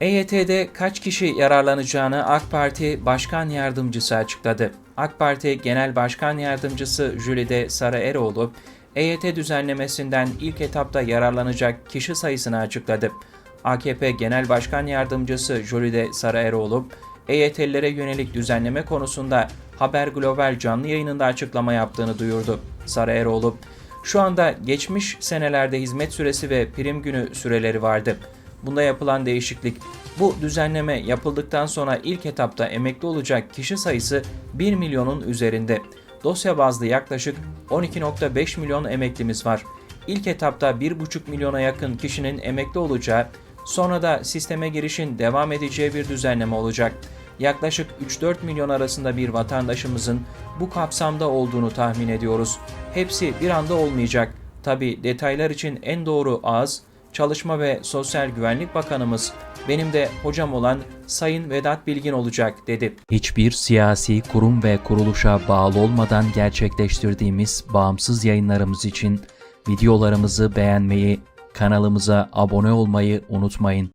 EYT'de kaç kişi yararlanacağını AK Parti Başkan Yardımcısı açıkladı. AK Parti Genel Başkan Yardımcısı Jülide Saraeroğlu, EYT düzenlemesinden ilk etapta yararlanacak kişi sayısını açıkladı. AKP Genel Başkan Yardımcısı Jülide Saraeroğlu, EYT'lilere yönelik düzenleme konusunda Haber Global canlı yayınında açıklama yaptığını duyurdu. Saraeroğlu, şu anda geçmiş senelerde hizmet süresi ve prim günü süreleri vardı. Bunda yapılan değişiklik bu düzenleme yapıldıktan sonra ilk etapta emekli olacak kişi sayısı 1 milyonun üzerinde. Dosya bazlı yaklaşık 12.5 milyon emeklimiz var. İlk etapta 1,5 milyona yakın kişinin emekli olacağı, sonra da sisteme girişin devam edeceği bir düzenleme olacak. Yaklaşık 3-4 milyon arasında bir vatandaşımızın bu kapsamda olduğunu tahmin ediyoruz. Hepsi bir anda olmayacak. Tabi detaylar için en doğru ağız Çalışma ve Sosyal Güvenlik Bakanımız benim de hocam olan Sayın Vedat Bilgin olacak dedi. Hiçbir siyasi kurum ve kuruluşa bağlı olmadan gerçekleştirdiğimiz bağımsız yayınlarımız için videolarımızı beğenmeyi, kanalımıza abone olmayı unutmayın.